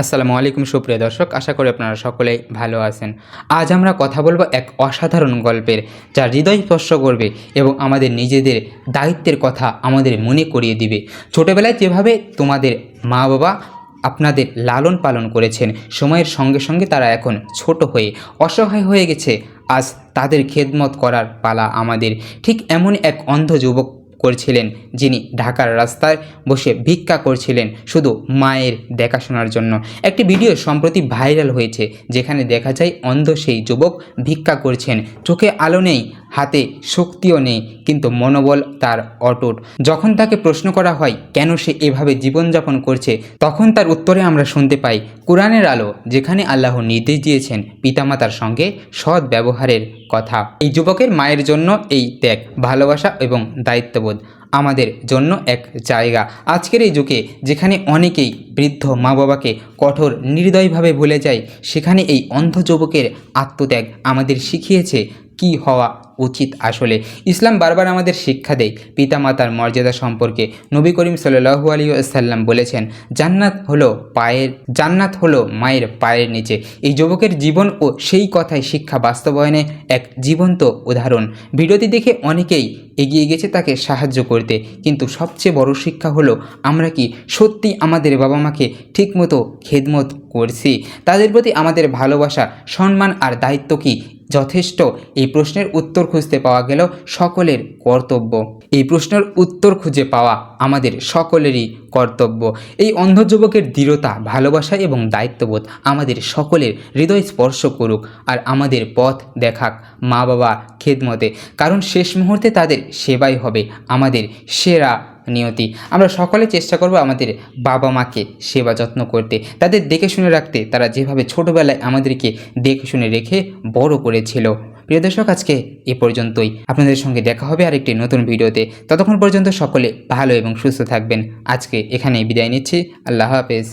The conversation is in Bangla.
আসসালামু আলাইকুম, সুপ্রিয় দর্শক। আশা করি আপনারা সকলেই ভালো আছেন। আজ আমরা কথা বলব এক অসাধারণ গল্পের যা হৃদয় স্পর্শ করবে এবং আমাদের নিজেদের দায়িত্বের কথা আমাদের মনে করিয়ে দিবে। ছোটোবেলায় যেভাবে তোমাদের মা বাবা আপনাদের লালন পালন করেছেন, সময়ের সঙ্গে সঙ্গে তারা এখন ছোট হয়ে অসহায় হয়ে গেছে। আজ তাদের খেদমত করার পালা আমাদের। ঠিক এমন এক অন্ধ যুবক করছিলেন, যিনি ঢাকার রাস্তায় বসে ভিক্ষা করছিলেন শুধু মায়ের দেখাশোনার জন্য। একটি ভিডিও সম্প্রতি ভাইরাল হয়েছে, যেখানে দেখা যায় অন্ধ সেই যুবক ভিক্ষা করছেন। চোখে আলো নেই, হাতে শক্তিও নেই, কিন্তু মনোবল তার অটুট। যখন তাকে প্রশ্ন করা হয়, কেন সে এভাবে জীবনযাপন করছে, তখন তার উত্তরে আমরা শুনতে পাই, কোরআনের আলো, যেখানে আল্লাহ নির্দেশ দিয়েছেন পিতামাতার সঙ্গে সৎ ব্যবহারের কথা। এই যুবকের মায়ের জন্য এই ত্যাগ, ভালোবাসা এবং দায়িত্ববোধ আমাদের জন্য এক জায়গা। আজকের এই যুগে যেখানে অনেকেই বৃদ্ধ মা বাবাকে কঠোর নির্দয়ভাবে ভুলে যায়, সেখানে এই অন্ধ যুবকের আত্মত্যাগ আমাদের শিখিয়েছে কি হওয়া উচিত আসলে? ইসলাম বারবার আমাদের শিক্ষা দেয়। পিতামাতার মর্যাদা সম্পর্কে নবী করিম সাল্লাহু আলী সাল্লাম বলেছেন, জান্নাত হলো পায়ের, জান্নাত হলো মায়ের পায়ের নিচে। এই যুবকের জীবন ও সেই কথায় শিক্ষা বাস্তবায়নে এক জীবন্ত উদাহরণ। ভিডিওটি দেখে অনেকেই এগিয়ে গেছে তাকে সাহায্য করতে, কিন্তু সবচেয়ে বড় শিক্ষা হলো, আমরা কি সত্যি আমাদের বাবা মাকে ঠিকমতো খেদমত করছি? তাদের প্রতি আমাদের ভালোবাসা, সম্মান আর দায়িত্ব কি যথেষ্ট। এই প্রশ্নের উত্তর খুঁজতে পাওয়া গেল সকলের কর্তব্য। এই প্রশ্নের উত্তর খুঁজে পাওয়া আমাদের সকলেরই কর্তব্য। এই অন্ধ যুবকের দৃঢ়তা, ভালোবাসা এবং দায়িত্ববোধ আমাদের সকলের হৃদয় স্পর্শ করুক আর আমাদের পথ দেখাক মা বাবা খেদমতে। কারণ শেষ মুহূর্তে তাদের সেবাই হবে আমাদের সেরা নিয়তি। আমরা সকলে চেষ্টা করব আমাদের বাবা মাকে সেবা যত্ন করতে। তাদের দেখে শুনে রাখতে। তারা যেভাবে ছোটোবেলায় আমাদেরকে দেখে শুনে রেখে বড় করেছিল। প্রিয় দর্শক, আজকে এ পর্যন্তই। আপনাদের সঙ্গে দেখা হবে আরেকটি নতুন ভিডিওতে। ততক্ষণ পর্যন্ত সকলে ভালো এবং সুস্থ থাকবেন। আজকে এখানেই বিদায় নিচ্ছি। আল্লাহ হাফেজ।